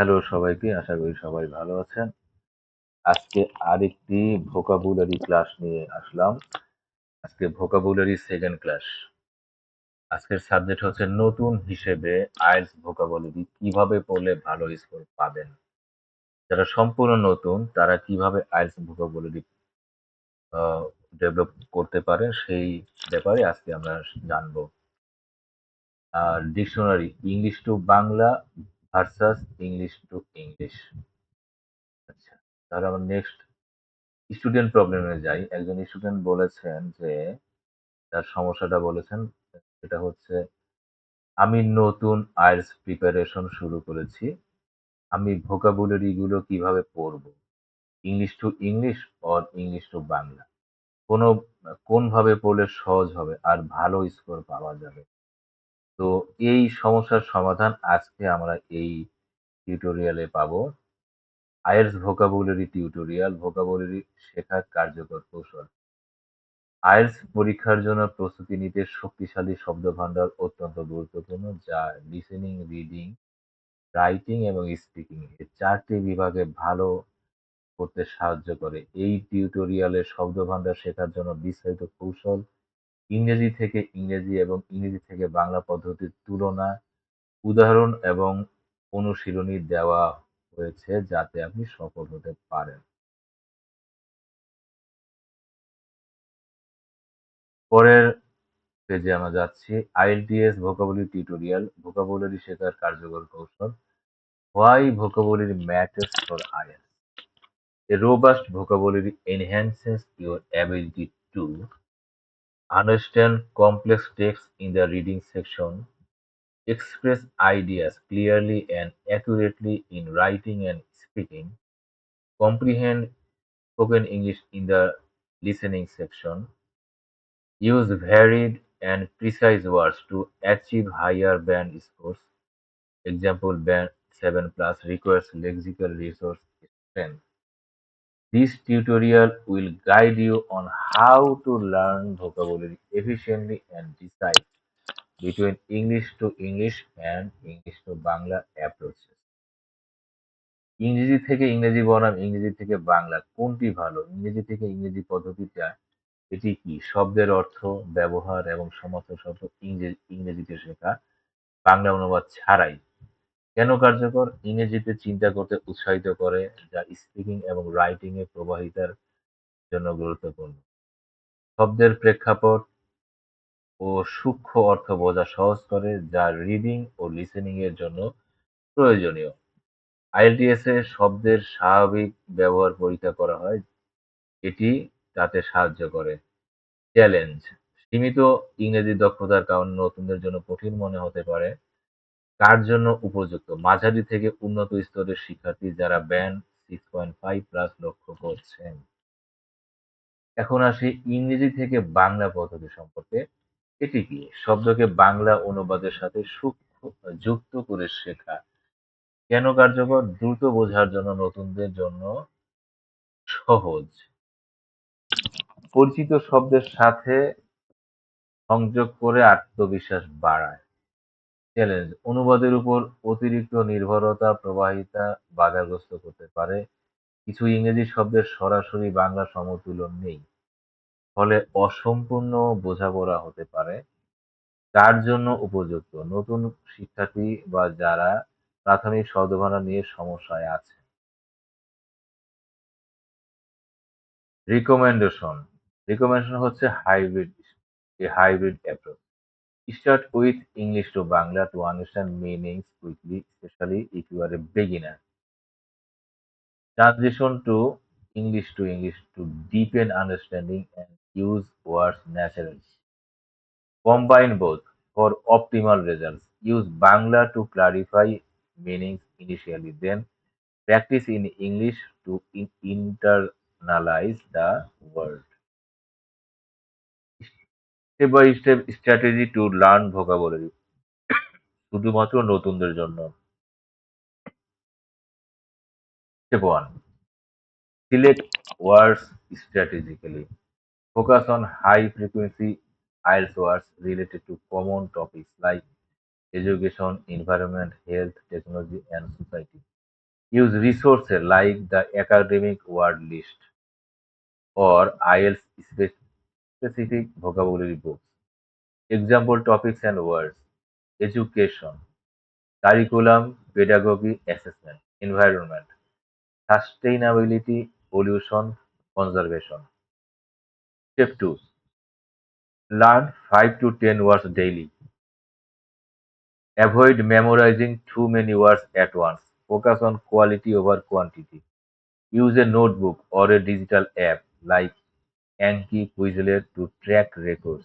Hello সবাইকে, আশা করি সবাই ভালো আছেন। আজকে আরেকটি ভোকাবুলারি ক্লাস নিয়ে আসলাম। আজকে ভোকাবুলারি সেকেন্ড ক্লাস। আজকের সাবজেক্ট হচ্ছে নতুন হিসেবে আইএলটিএস ভোকাবুলারি কীভাবে পড়লে ভালো স্কোর পাবেন। যারা সম্পূর্ণ নতুন তারা কীভাবে আইএলটিএস ভোকাবুলারি ডেভেলপ করতে পারে সেই ব্যাপারে আজকে আমরা জানব। আর dictionary English to Bangla versus English to English. আচ্ছা, তাহলে আমরা নেক্সট স্টুডেন্ট প্রবলেমে যাই। একজন স্টুডেন্ট বলেছেন যে তার সমস্যাটা বলেছেন সেটা হচ্ছে আমি নতুন আইএলটিএস প্রিপারেশন শুরু করেছি। আমি ভোকাবুলারি গুলো কীভাবে পড়ব? English to English or English to Bangla? কোন কোনভাবে পড়লে সহজ হবে আর ভালো স্কোর পাওয়া যাবে? তো এই সমস্যার সমাধান আজকে আমরা এই টিউটোরিয়ালে পাবো। আইএলটিএস ভোকাবুলারি টিউটোরিয়াল ভোকাবুলারি শেখার কার্যকর কৌশল। আইএলটিএস পরীক্ষার জন্য প্রস্তুতি নিতে শক্তিশালী শব্দভান্ডার অত্যন্ত গুরুত্বপূর্ণ যা লিসেনিং, রিডিং, রাইটিং এবং স্পিকিং এই চারটি বিভাগে ভালো করতে সাহায্য করে। এই টিউটোরিয়ালে শব্দভান্ডার শেখার জন্য বিস্তারিত কৌশল, ইংরেজি থেকে ইংরেজি এবং ইংরেজি থেকে বাংলা পদ্ধতির তুলনা, উদাহরণ এবং অনুশীলনী দেওয়া হয়েছে যাতে আপনি সফল হতে পারেন। পরের পেজে আমরা যাচ্ছি। আইএলটিএস ভোকাবুলারি টিউটোরিয়াল ভোকাবুলারি শেখার কার্যকর কৌশল। Why vocabulary matters for IELTS A robust vocabulary enhances your ability to understand complex text in the reading section, express ideas clearly and accurately in writing and speaking, comprehend spoken English in the listening section, use varied and precise words to achieve higher band scores. Example Band 7 Plus requires lexical resource strength. This tutorial will guide you on how to learn vocabulary efficiently and decide between English to English and English to Bangla approaches. ইংরেজি থেকে ইংরেজি বনাম ইংরেজি থেকে বাংলা কোনটি ভালো? ইংরেজি থেকে ইংরেজি পদ্ধতিটা এটি কি? শব্দের অর্থ, ব্যবহার এবং সমস্ত শব্দ ইংরেজি ইংরেজিতে শেখা বাংলা অনুবাদ ছাড়াই। কেন কার্যকর? ইংরেজিতে চিন্তা করতে উৎসাহিত করে, যা স্পিকিং এবং রাইটিং এ প্রবাহিতার জন্য গুরুত্বপূর্ণ। শব্দের প্রেক্ষাপট ও সূক্ষ্ম অর্থ বোঝা সহজ করে, যা রিডিং ও লিসেনিং এর জন্য প্রয়োজনীয়। আইএলটিএস এ শব্দের স্বাভাবিক ব্যবহার পরীক্ষা করা হয়, এটি তাতে সাহায্য করে। চ্যালেঞ্জ সীমিত ইংরেজি দক্ষতার কারণে নতুনদের জন্য কঠিন মনে হতে পারে। কার জন্য উপযুক্ত? মাঝারি থেকে উন্নত স্তরের শিক্ষার্থী যারা band six point five plus লক্ষ্য করছেন। এখন আসি ইংরেজি থেকে বাংলা পদ্ধতি সম্পর্কে। এটি কি? শব্দকে বাংলা অনুবাদের সাথে যুক্ত করে শেখা। কেন কার্যকর? দ্রুত বোঝার জন্য, নতুনদের জন্য সহজ। পরিচিত শব্দের সাথে সংযোগ করে আত্মবিশ্বাস বাড়ায়। চ্যালেঞ্জ অনুবাদের উপর অতিরিক্ত নির্ভরতা প্রবাহিতা বাধাগ্রস্ত করতে পারে। কিছু ইংরেজি শব্দের সরাসরি বাংলা সমতুলন নেই। ফলে অসম্পূর্ণ বোঝাপড়া হতে পারে। কার জন্য উপযুক্ত? নতুন শিক্ষার্থী বা যারা প্রাথমিক শব্দভান্ডার নিয়ে সমস্যায় আছে। রিকমেন্ডেশন রিকমেন্ডেশন হচ্ছে hybrid hybrid approach. Start with English to Bangla to understand meanings quickly, especially if you are a beginner. Transition to English to English to deepen understanding and use words naturally. Combine both for optimal results. Use Bangla to clarify meanings initially, then practice in English to in- internalize the word. Step by step strategy to learn vocabulary শুধুমাত্র নতুনদের জন্য। Step one select words strategically focus on high frequency IELTS words related to common topics like education environment health technology and society Use resources like the academic word list or IELTS specific vocabulary books. Example topics and words education, curriculum, pedagogy, assessment, environment, sustainability, pollution, conservation. Step 2 Learn 5 to 10 words daily. Avoid memorizing too many words at once. Focus on quality over quantity. Use a notebook or a digital app like Anki Quizlet to track records.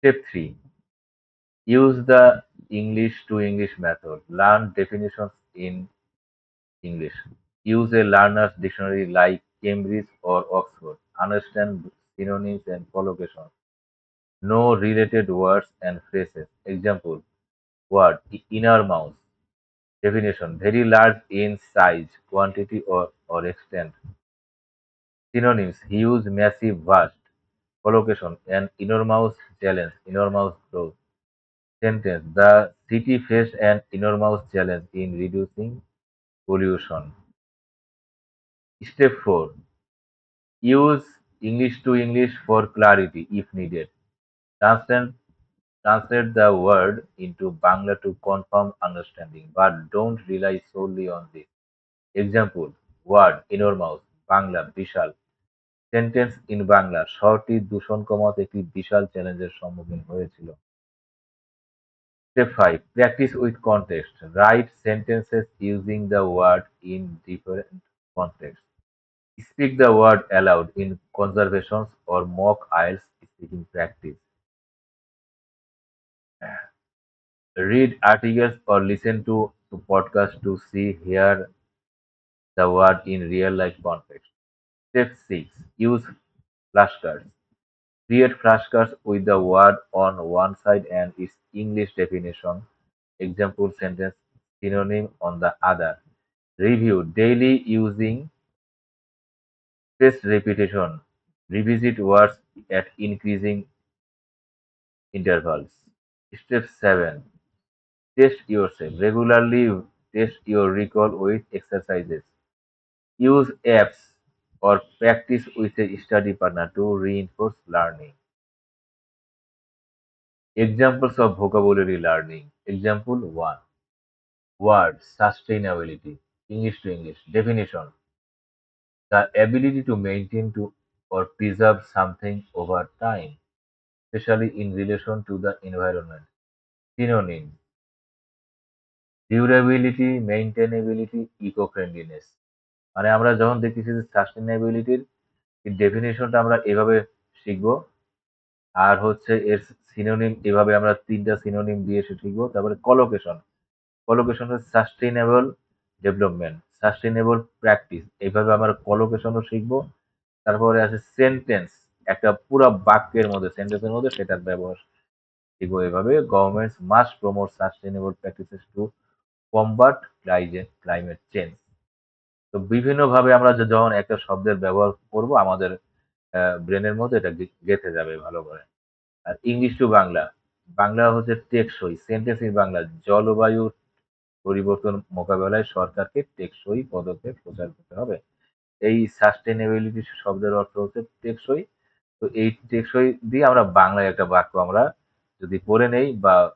Step 3 Use the English to English method. Learn definitions in English. Use a learner's dictionary like Cambridge or Oxford. Understand synonyms and collocations. Know related words and phrases. Example word inner mouse. Definition very large in size, quantity, or, or extent. Synonyms: huge, massive, vast. Collocation: an enormous challenge, enormous growth. Sentence: The city faced an enormous challenge in reducing pollution. Step 4. Use English to English for clarity if needed. Translate, translate the word into Bangla to confirm understanding, but don't rely solely on this. Example Word enormous, Bangla, Bishal. Sentence in Bangla শহরটি দূষণ কমাতে একটি বিশাল চ্যালেঞ্জের সম্মুখীন হয়েছিল Step 5 Practice with context. Write sentences using the word in different contexts. Speak the word aloud in conversations or mock IELTS speaking practice. Read articles or listen to, to podcasts to see, hear the word in real life context. Step 6 Use flashcards. Create flashcards with the word on one side and its English definition, example sentence, synonym on the other. Review daily using spaced repetition. Revisit words at increasing intervals. Step 7 Test yourself. Regularly test your recall with exercises. Use apps or practice with a study partner to reinforce learning. Examples of vocabulary learning. Example 1. Word sustainability. English to English. Definition. The ability to maintain to or preserve something over time, especially in relation to the environment. Synonym. Durability, maintainability, friendliness মানে আমরা যখন দেখতেছি যে সাস্টেনেবিলিটির ডেফিনেশনটা আমরা এভাবে শিখব, আর হচ্ছে এর সিনোনিম এভাবে আমরা তিনটা সিনোনিম দিয়ে এসে শিখব, তারপরে কলোকেশন কলোকেশন হচ্ছে সাস্টেনেবল ডেভেলপমেন্ট সাস্টেনেবল প্র্যাকটিস এইভাবে আমরা কলোকেশনও শিখব, তারপরে আছে সেন্টেন্স একটা পুরো বাক্যের মধ্যে সেন্টেন্সের মধ্যে সেটার ব্যবহার শিখব এভাবে। Governments must promote sustainable practices to combat climate change তো বিভিন্নভাবে আমরা যখন একটা শব্দের ব্যবহার করব, আমাদের ব্রেনের মধ্যে এটা গেঁথে যাবে ভালো করে। আর ইংলিশ টু বাংলা বাংলা হচ্ছে টেকসই সেন্টেন্স ইন বাংলা জলবায়ু পরিবর্তন মোকাবেলায় সরকারকে টেকসই পদক্ষেপ প্রচার করতে হবে। এই সাস্টেনেবিলিটি শব্দের অর্থ হচ্ছে টেকসই। তো এই টেকসই দিয়ে আমরা বাংলায় একটা বাক্য আমরা যদি পড়ে নেই বা,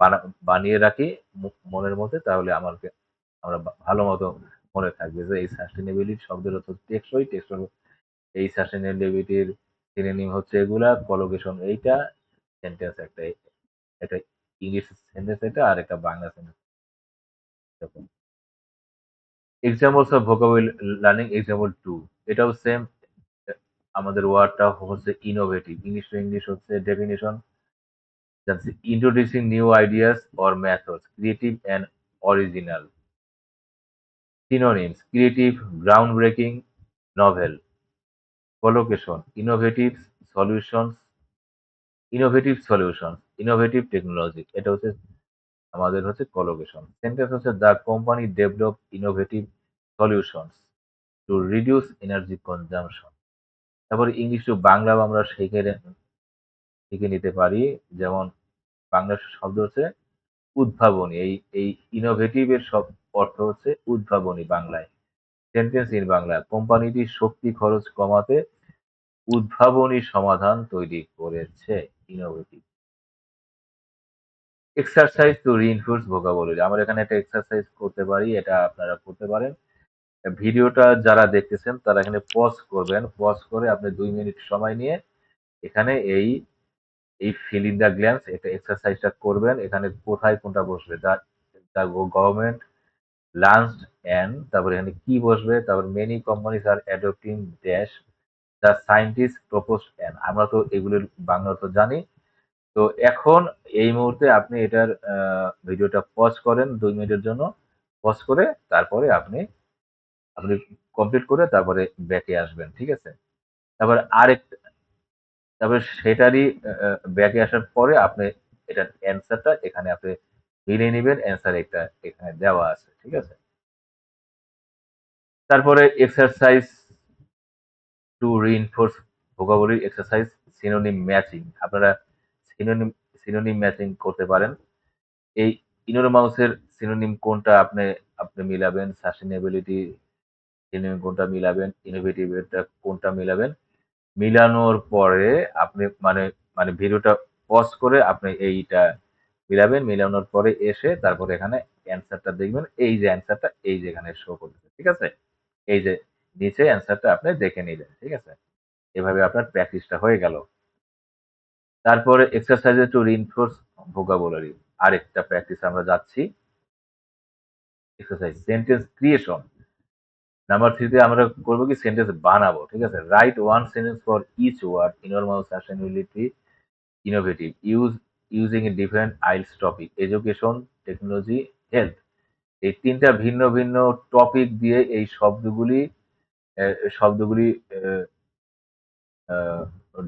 বানা- বানিয়ে রাখি মনের মধ্যে, তাহলে আমাকে আমরা ভালো মতো মনে থাকবে যে এই সাস্টেনেবিলিটি শব্দের অর্থ টেকসই টেকসই এই সাস্টেনেবিলিটির সিনোনিম হচ্ছে এগুলা কলোকেশন এইটা সেন্টেন্স একটা একটা ইংলিশ সেন্টেন্স এটা আর একটা Bangla sentence examples of vocabulary learning example to এটাও সেম আমাদের ওয়ার্ডটা হচ্ছে ইনোভেটিভ ইংলিশ টু ইংলিশ হচ্ছে definition introducing new ideas or methods creative and original synonyms creative groundbreaking novel collocation innovative solutions innovative solutions innovative technology এটা হচ্ছে আমাদের হচ্ছে collocation sentence হচ্ছে the company develop innovative solutions to reduce energy consumption তারপরে English to Bangla আমরা শিখে শিখে নিতে পারি যেমন বাংলা শব্দ হচ্ছে উদ্ভাবনী, এই এই ইনোভেটিভ এর সব অর্থ হচ্ছে উদ্ভাবনী বাংলায়। সেন্টেন্স ইন বাংলা কোম্পানিটি শক্তি খরচ কমাতে উদ্ভাবনী সমাধান তৈরি করেছে innovative exercise to reinforce vocabulary আমরা এখানে একটা এক্সারসাইজ করতে পারি, এটা আপনারা করতে পারেন। ভিডিওটা যারা দেখতেছেন, তারা এখানে পজ করবেন। পজ করে আপনি দুই মিনিট সময় নিয়ে এখানে এই এই ফিল ইন দ্য গ্ল্যান্স এটা এক্সারসাইজটা করবেন, এখানে কোথায় কোনটা বসবে? The the government launch and তারপরে এখানে কি বসবে? তারপর many companies are adopting dash the scientist propose and আমরা তো এগুলোর বাংলা তো জানি। তো এখন এই মুহূর্তে আপনি এটার ভিডিওটা পজ করেন দুই মিনিটের জন্য। পজ করে তারপরে আপনি আপনি কমপ্লিট করে তারপরে ব্যাকে আসবেন, ঠিক আছে? তারপর আরেক তারপরে সেটারই ব্যাকে আসার পরে আপনি এটার অ্যান্সারটা এখানে আপনি মিলিয়ে নেবেন অ্যান্সার একটা এখানে দেওয়া আছে, ঠিক আছে? তারপরে exercise to reinforce vocabulary exercise synonym matching আপনারা সিনোনিম সিনোনিম ম্যাচিং করতে পারেন। এই ইনোর মাউসের সিনোনিম কোনটা আপনি আপনি মিলাবেন সাস্টেনেবিলিটি সিনোনিম কোনটা মিলাবেন ইনোভেটিভ এটা কোনটা মিলাবেন মিলানোর পরে আপনি মানে মানে ভিডিওটা পজ করে আপনি এইটা মিলাবেন। মিলানোর পরে এসে তারপরে এখানে অ্যান্সারটা দেখবেন। এই যে অ্যান্সারটা এই যে এখানে শো করতেছে, ঠিক আছে? এই যে নিচে অ্যান্সারটা আপনি দেখে নিলেন, ঠিক আছে? এভাবে আপনার প্র্যাকটিসটা হয়ে গেল। তারপরে এক্সারসাইজে টু রিনফোর্স ভোকাবুলারি আরেকটা প্র্যাকটিস আমরা যাচ্ছি। এক্সারসাইজ সেন্টেন্স ক্রিয়েশন নাম্বার থ্রিতে আমরা করব কি? সেন্টেন্স বানাবো, ঠিক আছে? Write one sentence for each word enormous sustainability innovative use using a different IELTS topic education technology health এই তিনটা ভিন্ন ভিন্ন টপিক দিয়ে এই শব্দগুলি শব্দগুলি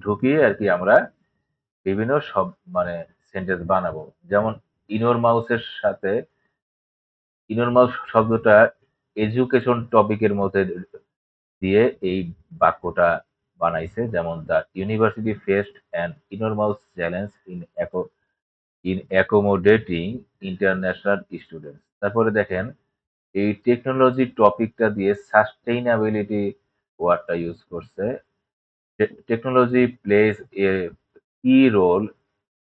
ঢুকিয়ে আর কি আমরা বিভিন্ন সব মানে সেন্টেন্স বানাবো। যেমন ইনোর মাউসের সাথে ইনোর মাউস শব্দটা এডুকেশন টপিকের মধ্যে দিয়ে এই বাক্যটা বানাইছে, যেমন the university faced an enormous challenge in in accommodating international students তারপরে দেখেন, এই টেকনোলজি টপিকটা দিয়ে সাস্টেইনাবিলিটি ওয়ার্ডটা ইউজ করছে। Technology plays a key role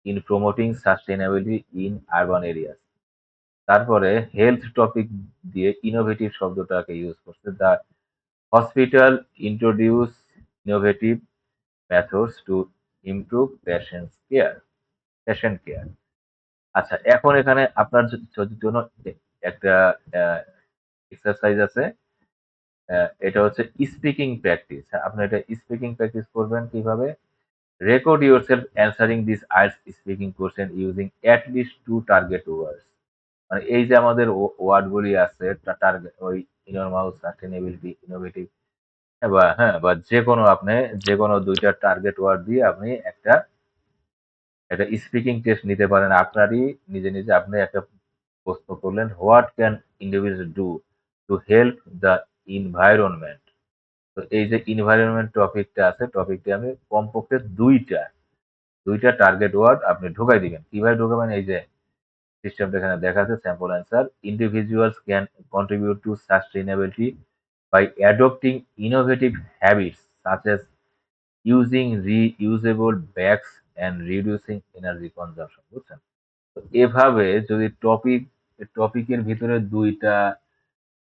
in promoting sustainability in urban areas তারপরে হেলথ টপিক দিয়ে ইনোভেটিভ শব্দটাকে ইউজ করছে। The hospital introduce innovative methods to improve patient care patient care আচ্ছা এখন এখানে আপনার জন্য একটা এক্সারসাইজ আছে এটা হচ্ছে স্পিকিং প্র্যাকটিস আপনি এটা স্পিকিং প্র্যাকটিস করবেন কীভাবে? Record yourself answering this ice speaking question using at least two target words মানে এই যে আমাদের ওয়ার্ডগুলি আছে টার্গেট ওই ইনরমাউস সাস্টেনেবিলিটি ইনোভেটিভ বা হ্যাঁ বা যে কোনো আপনি যে কোনো দুইটা টার্গেট ওয়ার্ড দিয়ে আপনি একটা একটা স্পিকিং টেস্ট নিতে পারেন। আপনারই নিজে নিজে আপনি একটা প্রশ্ন করলেন what can individual do to help the environment তো এই যে ইনভায়রনমেন্ট টপিকটা আছে টপিকটা আমি কমপক্ষে দুইটা দুইটা টার্গেট ওয়ার্ড আপনি ঢোকাই দিবেন। কীভাবে ঢোকাবেন? এই যে সিস্টেমটা এখানে দেখা আছে sample answer individuals can contribute to sustainability by adopting innovative habits such as using reusable bags and reducing energy consumption বুঝছেন? তো এভাবে যদি টপিক টপিকের ভিতরে দুইটা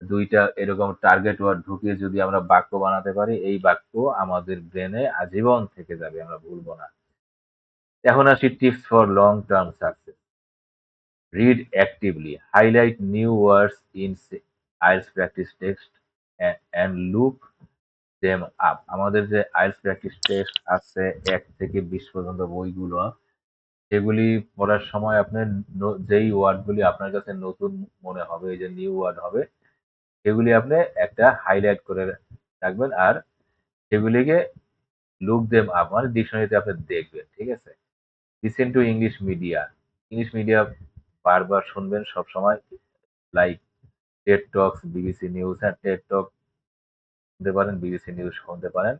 দুইটা এরকম টার্গেট ওয়ার্ড ঢুকিয়ে যদি আমরা বাক্য বানাতে পারি, এই বাক্য আমাদের ব্রেনে আজীবন থেকে যাবে, আমরা ভুলবো না। এখন আসি tips for long term success read actively highlight new words in IELTS practice texts and look them up আমাদের যে আইলস প্র্যাকটিস টেক্সট আছে এক থেকে বিশ পর্যন্ত বইগুলো, সেগুলি পড়ার সময় আপনি যেই ওয়ার্ডগুলি আপনার কাছে নতুন মনে হবে, এই যে নিউ ওয়ার্ড হবে, সেগুলি আপনি একটা হাইলাইট করে রাখবেন আর সেগুলিকে লুক দেম আপ মানে ডিকশনারিতে আপনি দেখবেন, ঠিক আছে? Listen to English media English media বারবার শুনবেন সব সময় like TED talks BBC news হ্যাঁ টেট টক শুনতে পারেন বিবিসি নিউজ শুনতে পারেন।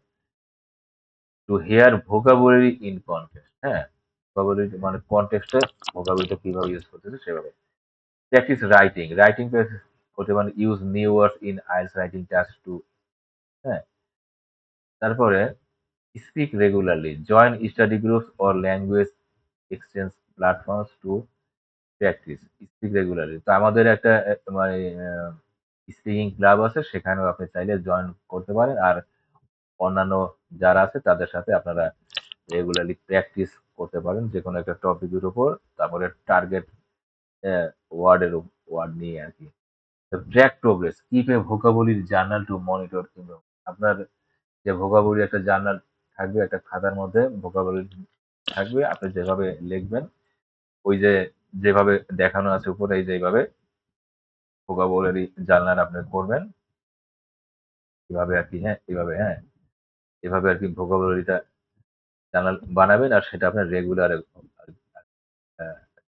To hear vocabulary in context হ্যাঁ ভোকাবুলারি মানে কনটেক্সটে ভোকাবুলারিটা কীভাবে ইউজ করতেছে সেভাবে। প্র্যাকটিস রাইটিং রাইটিং করতে মানে use new words in IELTS writing tasks too হ্যাঁ। তারপরে speak regularly join study groups or language exchange platforms to practice speak regularly তো আমাদের একটা মানে স্পিকিং ক্লাব আছে, সেখানেও আপনি চাইলে জয়েন করতে পারেন। আর অন্যান্য যারা আছে, তাদের সাথে আপনারা রেগুলারলি প্র্যাকটিস করতে পারেন যে কোনো একটা টপিকের উপর। তারপরে টার্গেট ওয়ার্ডের ওয়ার্ড নিয়ে আর কি। Track progress keep a vocabulary journal to monitor আপনার যে ভোকাবুলি একটা জার্নাল থাকবে, একটা খাতার মধ্যে ভোকাবুলি থাকবে, আপনি যেভাবে লিখবেন, ওই যে যেভাবে দেখানো আছে উপরে যেভাবে ভোকাবুলারি জার্নাল আপনি করবেন। এভাবে আর কি হ্যাঁ এভাবে হ্যাঁ এভাবে আর কি ভোকাবুলারিটা জানাল বানাবেন আর সেটা আপনার রেগুলার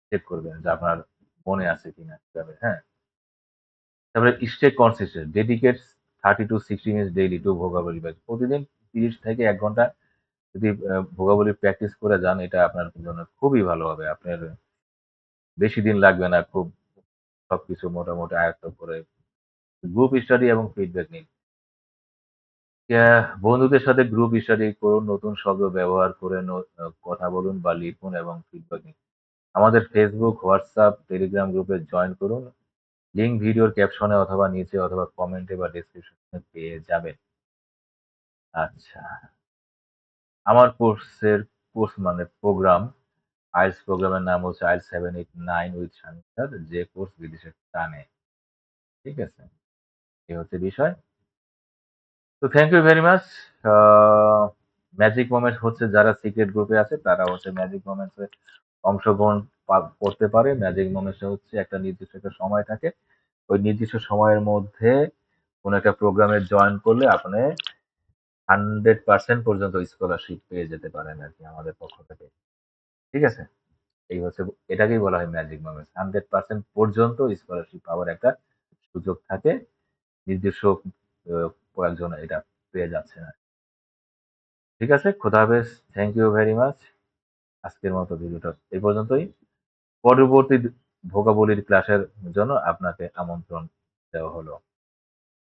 চেক করবেন যে আপনার মনে আছে কিনা এভাবে হ্যাঁ। তারপরে stay consistent dedicate thirty to sixty minutes daily to vocabulary batch প্রতিদিন তিরিশ থেকে এক ঘণ্টা যদি ভোকাবুলারি প্র্যাকটিস করে যান, এটা আপনার জন্য খুবই ভালো হবে। আপনার বেশি দিন লাগবে না, খুব সবকিছু মোটামুটি আয়ত্ত করে গ্রুপ স্টাডি এবং ফিডব্যাক নিন। বন্ধুদের সাথে গ্রুপ স্টাডি করুন, নতুন শব্দ ব্যবহার করে কথা বলুন বা লিখুন এবং ফিডব্যাক নিন। আমাদের ফেসবুক হোয়াটসঅ্যাপ টেলিগ্রাম গ্রুপে জয়েন করুন। লিঙ্ক ভিডিওর ক্যাপশনে অথবা নিচে অথবা কমেন্টে বা ডেসক্রিপশনে পেয়ে যাবেন। আচ্ছা। আমার কোর্সের কোর্স মানে প্রোগ্রাম আইএলস প্রোগ্রামের নাম হচ্ছে IELTS seven eight nine with সামিতার যে কোর্স বিদেশে টানে। ঠিক আছে? এ হচ্ছে বিষয়। তো thank you very much magic moment হচ্ছে যারা সিক্রেট গ্রুপে আছে, তারা হচ্ছে ম্যাজিক মোমেন্টসে অংশগ্রহণ করতে পারে। ম্যাজিক মোমেন্টস হচ্ছে একটা নির্দিষ্ট একটা সময় থাকে। ওই নির্দিষ্ট সময়ের মধ্যে কোনো একটা প্রোগ্রামে জয়েন করলে আপনি হান্ড্রেড পার্সেন্ট পর্যন্ত স্কলারশিপ পেয়ে যেতে পারেন আর কি আমাদের পক্ষ থেকে। ঠিক আছে? এই হচ্ছে, এটাকেই বলা হয় ম্যাজিক মোমেন্টস হান্ড্রেড পার্সেন্ট পর্যন্ত স্কলারশিপ পাওয়ার একটা সুযোগ থাকে। নির্দিষ্ট কয়েকজন এটা পেয়ে যাচ্ছে না। ঠিক আছে? খোদা হাফেজ। থ্যাংক ইউ ভেরি মাচ আজকের মতো ভিডিওটা এই পর্যন্তই। পরবর্তী ভোগাবলির ক্লাসের জন্য আপনাকে আমন্ত্রণ দেওয়া হলো।